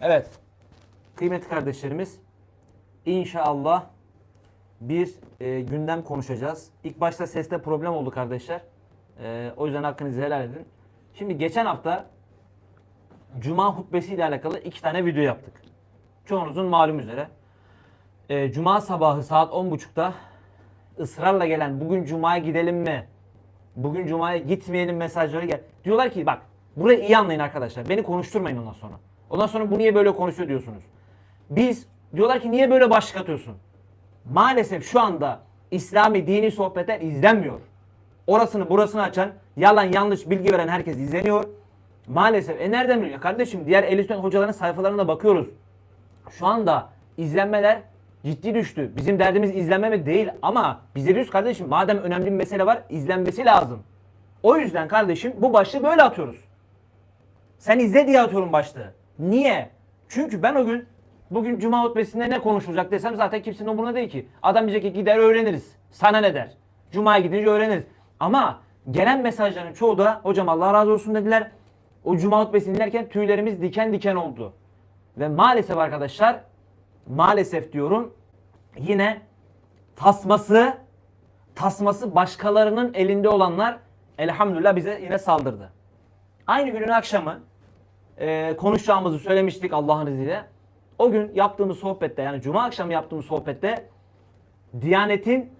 Evet. Kıymetli kardeşlerimiz inşallah bir e, gündem konuşacağız. İlk başta seste problem oldu kardeşler. E, o yüzden hakkınızı helal edin. Şimdi geçen hafta Cuma hutbesi ile alakalı iki tane video yaptık. Çoğunuzun malum üzere. E, Cuma sabahı saat 10.30'da ısrarla gelen bugün Cuma'ya gidelim mi? Bugün Cuma'ya gitmeyelim mesajları gel. Diyorlar ki bak burayı iyi anlayın arkadaşlar. Beni konuşturmayın ondan sonra. Ondan sonra bu niye böyle konuşuyor diyorsunuz. Biz diyorlar ki niye böyle başlık atıyorsun? Maalesef şu anda İslami dini sohbetler izlenmiyor. Orasını burasını açan, yalan yanlış bilgi veren herkes izleniyor. Maalesef. E nereden biliyor? Kardeşim diğer el üstünden hocaların sayfalarına bakıyoruz. Şu anda izlenmeler ciddi düştü. Bizim derdimiz izlenme mi değil ama biz de diyoruz kardeşim madem önemli bir mesele var izlenmesi lazım. O yüzden kardeşim bu başlığı böyle atıyoruz. Sen izle diye atıyorum başlığı. Niye? Çünkü ben o gün bugün cuma hutbesinde ne konuşulacak desem zaten kimsenin umurunda değil ki. Adam diyecek ki gider öğreniriz. Sana ne der? Cuma'ya gidince öğreniriz. Ama gelen mesajların çoğu da hocam Allah razı olsun dediler. O cuma hutbesini dinlerken tüylerimiz diken diken oldu. Ve maalesef arkadaşlar maalesef diyorum yine tasması tasması başkalarının elinde olanlar elhamdülillah bize yine saldırdı. Aynı günün akşamı e, konuşacağımızı söylemiştik Allah'ın izniyle. O gün yaptığımız sohbette yani cuma akşamı yaptığımız sohbette Diyanet'in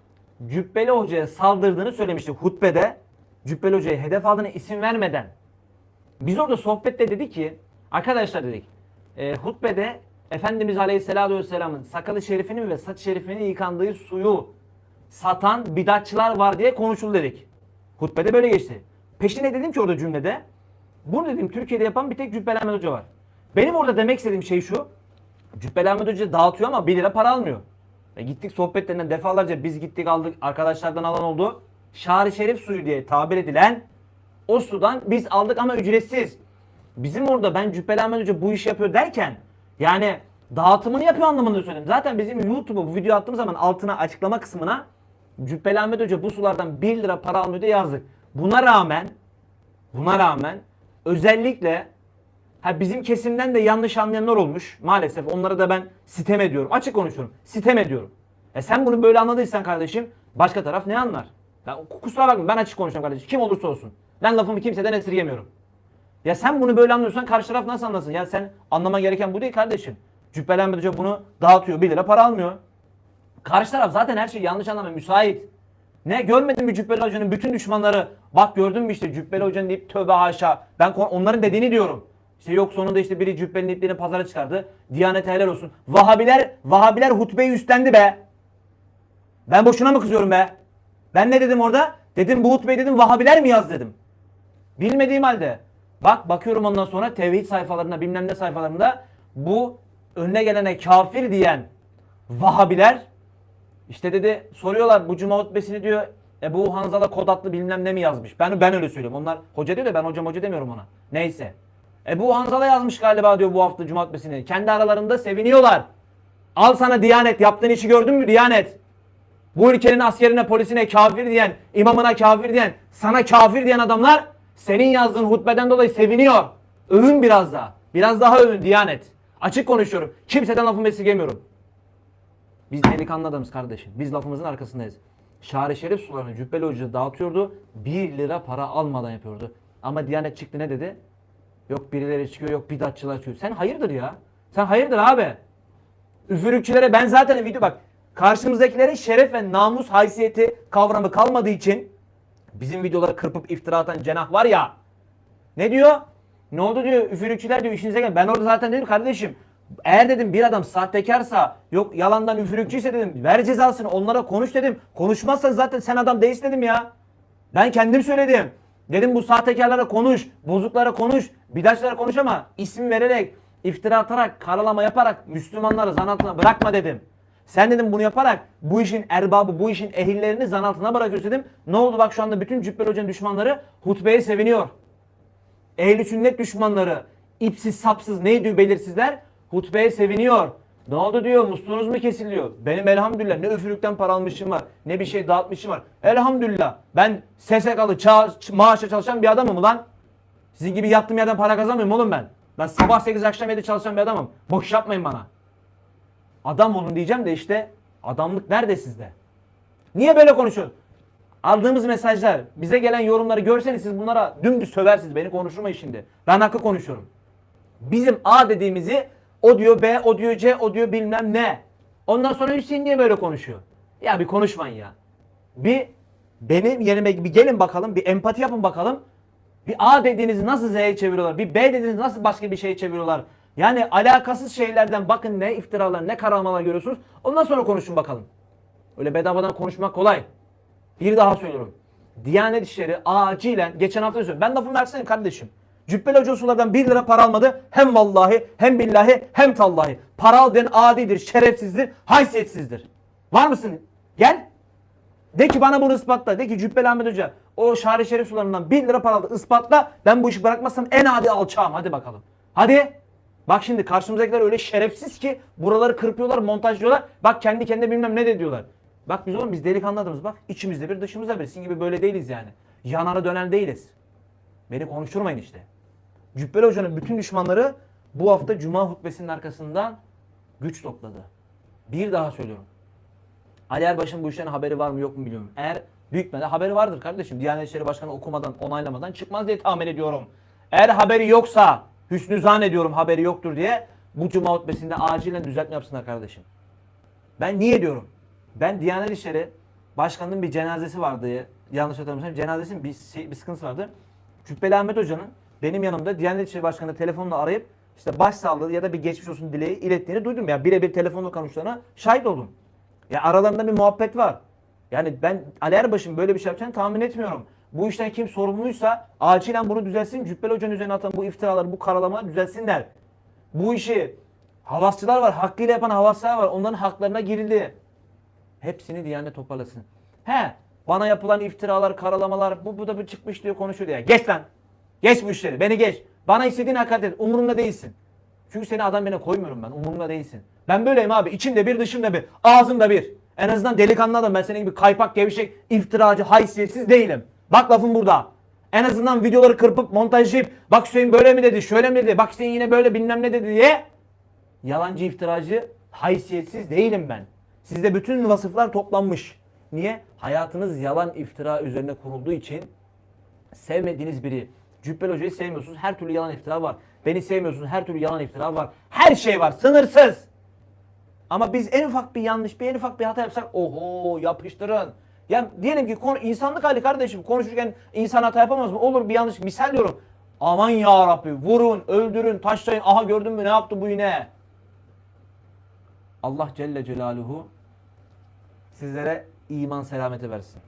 Cübbeli Hoca'ya saldırdığını söylemiştik hutbede. Cübbeli Hoca'ya hedef aldığını isim vermeden. Biz orada sohbette dedik ki arkadaşlar dedik e, hutbede Efendimiz Aleyhisselatü Vesselam'ın sakalı şerifinin ve saç şerifinin yıkandığı suyu satan bidatçılar var diye konuşuldu dedik. Hutbede böyle geçti. Peşine dedim ki orada cümlede bunu dedim Türkiye'de yapan bir tek Cübbeli Ahmet Hoca var. Benim orada demek istediğim şey şu. Cübbeli Ahmet Hoca dağıtıyor ama 1 lira para almıyor. Ve gittik sohbetlerinden defalarca biz gittik aldık arkadaşlardan alan oldu. Şari Şerif suyu diye tabir edilen o sudan biz aldık ama ücretsiz. Bizim orada ben Cübbeli Ahmet Hoca bu işi yapıyor derken yani dağıtımını yapıyor anlamında söyledim. Zaten bizim YouTube'a bu video attığım zaman altına açıklama kısmına Cübbeli Ahmet Hoca bu sulardan 1 lira para almıyor diye yazdık. Buna rağmen buna rağmen özellikle ha bizim kesimden de yanlış anlayanlar olmuş. Maalesef onlara da ben sitem ediyorum. Açık konuşuyorum. Sitem ediyorum. E sen bunu böyle anladıysan kardeşim başka taraf ne anlar? Ya kusura bakma ben açık konuşuyorum kardeşim. Kim olursa olsun. Ben lafımı kimseden esirgemiyorum. Ya sen bunu böyle anlıyorsan karşı taraf nasıl anlasın? Ya sen anlama gereken bu değil kardeşim. Hoca bunu dağıtıyor. 1 lira para almıyor. Karşı taraf zaten her şeyi yanlış anlamaya müsait. Ne görmedin mi Cübbeli Hoca'nın bütün düşmanları bak gördün mü işte Cübbeli Hoca'nın deyip tövbe haşa. Ben onların dediğini diyorum. İşte yok sonunda işte biri Cübbeli'nin ipliğini pazara çıkardı. Diyanet helal olsun. Vahabiler, Vahabiler hutbeyi üstlendi be. Ben boşuna mı kızıyorum be? Ben ne dedim orada? Dedim bu hutbeyi dedim Vahabiler mi yaz dedim. Bilmediğim halde. Bak bakıyorum ondan sonra tevhid sayfalarında bilmem ne sayfalarında bu önüne gelene kafir diyen Vahabiler işte dedi soruyorlar bu cuma hutbesini diyor Ebu Hanzala kod adlı bilmem ne mi yazmış. Ben ben öyle söylüyorum. Onlar hoca diyor da ben hocam hoca demiyorum ona. Neyse. Ebu Hanzala yazmış galiba diyor bu hafta cuma hutbesini. Kendi aralarında seviniyorlar. Al sana Diyanet. Yaptığın işi gördün mü Diyanet? Bu ülkenin askerine, polisine kafir diyen, imamına kafir diyen, sana kafir diyen adamlar senin yazdığın hutbeden dolayı seviniyor. Övün biraz daha. Biraz daha övün Diyanet. Açık konuşuyorum. Kimseden lafımı esirgemiyorum. Biz delikanlı adamız kardeşim. Biz lafımızın arkasındayız. Şari Şerif sularını Cübbeli Hoca dağıtıyordu. 1 lira para almadan yapıyordu. Ama Diyanet çıktı ne dedi? Yok birileri çıkıyor, yok bidatçılar çıkıyor. Sen hayırdır ya? Sen hayırdır abi? Üfürükçülere ben zaten video bak karşımızdakilere şeref ve namus haysiyeti kavramı kalmadığı için bizim videoları kırpıp iftira atan cenah var ya ne diyor? Ne oldu diyor üfürükçüler diyor işinize gel. Ben orada zaten dedim kardeşim eğer dedim bir adam sahtekarsa yok yalandan üfürükçüyse dedim ver cezasını onlara konuş dedim. Konuşmazsan zaten sen adam değilsin dedim ya. Ben kendim söyledim. Dedim bu sahtekarlara konuş, bozuklara konuş, bidaçlara konuş ama isim vererek, iftira atarak, karalama yaparak Müslümanları zan altına bırakma dedim. Sen dedim bunu yaparak bu işin erbabı, bu işin ehillerini zan altına bırakıyorsun dedim. Ne oldu bak şu anda bütün Cübbeli Hoca'nın düşmanları hutbeye seviniyor. Ehli sünnet düşmanları, ipsiz sapsız neydi belirsizler hutbeye seviniyor. Ne oldu diyor musluğunuz mu kesiliyor? Benim elhamdülillah ne üfürükten para almışım var ne bir şey dağıtmışım var. Elhamdülillah ben SSK'lı maaşa çalışan bir adamım ulan. Sizin gibi yattığım yerden para kazanmıyorum oğlum ben. Ben sabah 8 akşam 7 çalışan bir adamım. Boş yapmayın bana. Adam olun diyeceğim de işte adamlık nerede sizde? Niye böyle konuşuyorsun? Aldığımız mesajlar, bize gelen yorumları görseniz siz bunlara dümdüz söversiniz. Beni konuşturmayın şimdi. Ben hakkı konuşuyorum. Bizim A dediğimizi o diyor B, o diyor C, o diyor bilmem ne. Ondan sonra Hüseyin niye böyle konuşuyor? Ya bir konuşmayın ya. Bir benim yerime bir gelin bakalım, bir empati yapın bakalım. Bir A dediğinizi nasıl Z'ye çeviriyorlar? Bir B dediğinizi nasıl başka bir şeye çeviriyorlar? Yani alakasız şeylerden bakın ne iftiralar, ne karalamalar görüyorsunuz. Ondan sonra konuşun bakalım. Öyle bedavadan konuşmak kolay. Bir daha söylüyorum. Diyanet İşleri acilen geçen hafta söylüyorum. Ben lafımı versene kardeşim. Cübbeli Hoca Usullar'dan 1 lira para almadı. Hem vallahi hem billahi hem tallahi. Para den adidir, şerefsizdir, haysiyetsizdir. Var mısın? Gel. De ki bana bunu ispatla. De ki Cübbeli Ahmet Hoca o Şahri Şerif sularından 1 lira para aldı. Ispatla. Ben bu işi bırakmazsam en adi alçağım. Hadi bakalım. Hadi. Bak şimdi karşımızdakiler öyle şerefsiz ki buraları kırpıyorlar, montajlıyorlar. Bak kendi kendine bilmem ne de diyorlar. Bak biz oğlum biz delikanlı adamız bak. içimizde bir dışımızda bir. Sizin gibi böyle değiliz yani. Yanara dönen değiliz. Beni konuşturmayın işte. Cübbeli Hoca'nın bütün düşmanları bu hafta Cuma hutbesinin arkasından güç topladı. Bir daha söylüyorum. Ali Erbaş'ın bu işten haberi var mı yok mu bilmiyorum. Eğer büyük ihtimalle haberi vardır kardeşim. Diyanet İşleri Başkanı okumadan, onaylamadan çıkmaz diye tahmin ediyorum. Eğer haberi yoksa, hüsnü zannediyorum haberi yoktur diye bu Cuma hutbesinde acilen düzeltme yapsınlar kardeşim. Ben niye diyorum? Ben Diyanet İşleri Başkanı'nın bir cenazesi vardı. Yanlış hatırlamıyorsam cenazesinin bir, şey- bir sıkıntısı vardı. Cübbeli Ahmet Hoca'nın benim yanımda Diyanet İşleri Başkanı telefonla arayıp işte başsağlığı ya da bir geçmiş olsun dileği ilettiğini duydum. Ya birebir telefonla konuştuğuna şahit oldum. Ya aralarında bir muhabbet var. Yani ben Ali Erbaş'ın böyle bir şey yapacağını tahmin etmiyorum. Bu işten kim sorumluysa acilen bunu düzelsin. Cübbeli Hoca'nın üzerine atan bu iftiraları, bu karalamalar düzelsinler. Bu işi havasçılar var, hakkıyla yapan havasçılar var. Onların haklarına girildi. Hepsini Diyanet toparlasın. He, bana yapılan iftiralar, karalamalar, bu, bu da bir çıkmış diyor konuşuyor diye. Geç lan. Geç bu işleri. Beni geç. Bana istediğin hakaret et. Umurumda değilsin. Çünkü seni adam birine koymuyorum ben. Umurumda değilsin. Ben böyleyim abi. İçimde bir, dışımda bir. Ağzımda bir. En azından delikanlı adam. Ben senin gibi kaypak, gevşek, iftiracı, haysiyetsiz değilim. Bak lafım burada. En azından videoları kırpıp montajlayıp bak Hüseyin böyle mi dedi, şöyle mi dedi, bak Hüseyin yine böyle bilmem ne dedi diye yalancı iftiracı, haysiyetsiz değilim ben. Sizde bütün vasıflar toplanmış. Niye? Hayatınız yalan iftira üzerine kurulduğu için sevmediğiniz biri. Cübbeli Hoca'yı sevmiyorsunuz. Her türlü yalan iftira var. Beni sevmiyorsunuz. Her türlü yalan iftira var. Her şey var. Sınırsız. Ama biz en ufak bir yanlış, bir en ufak bir hata yapsak oho yapıştırın. Ya diyelim ki insanlık hali kardeşim konuşurken insan hata yapamaz mı? Olur bir yanlış. Misal diyorum. Aman ya Rabbi vurun, öldürün, taşlayın. Aha gördün mü ne yaptı bu yine? Allah Celle Celaluhu sizlere iman selameti versin.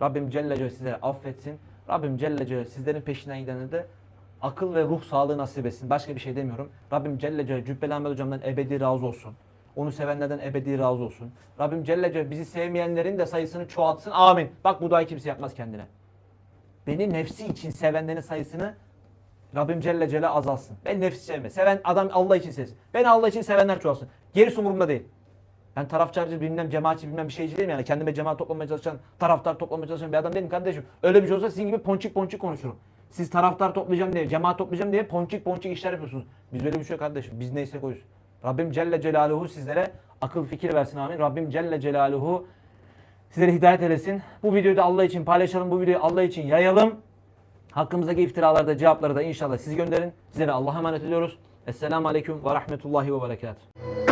Rabbim Celle Celaluhu sizlere affetsin. Rabbim Celle Celaluhu sizlerin peşinden gidenlere de akıl ve ruh sağlığı nasip etsin. Başka bir şey demiyorum. Rabbim Celle Celaluhu Cübbeli Ahmet hocamdan ebedi razı olsun. Onu sevenlerden ebedi razı olsun. Rabbim Celle Celaluhu bizi sevmeyenlerin de sayısını çoğaltsın. Amin. Bak bu duayı kimse yapmaz kendine. Beni nefsi için sevenlerin sayısını Rabbim Celle Celaluhu azalsın. Ben nefsi sevme. Seven adam Allah için sevsin. Ben Allah için sevenler çoğalsın. Gerisi umurumda değil. Ben taraftarcı bilmem cemaatçi bilmem bir şeyci değilim yani. Kendime cemaat toplamaya çalışan, taraftar toplamaya çalışan bir adam değilim kardeşim. Öyle bir şey olsa sizin gibi ponçik ponçik konuşurum. Siz taraftar toplayacağım diye, cemaat toplayacağım diye ponçik ponçik işler yapıyorsunuz. Biz öyle bir şey yok kardeşim. Biz neyse koyuz. Rabbim Celle Celaluhu sizlere akıl fikir versin amin. Rabbim Celle Celaluhu sizlere hidayet eylesin. Bu videoyu da Allah için paylaşalım. Bu videoyu Allah için yayalım. Hakkımızdaki iftiraları da cevapları da inşallah siz gönderin. Sizlere Allah'a emanet ediyoruz. Esselamu Aleyküm ve Rahmetullahi ve Berekatuhu.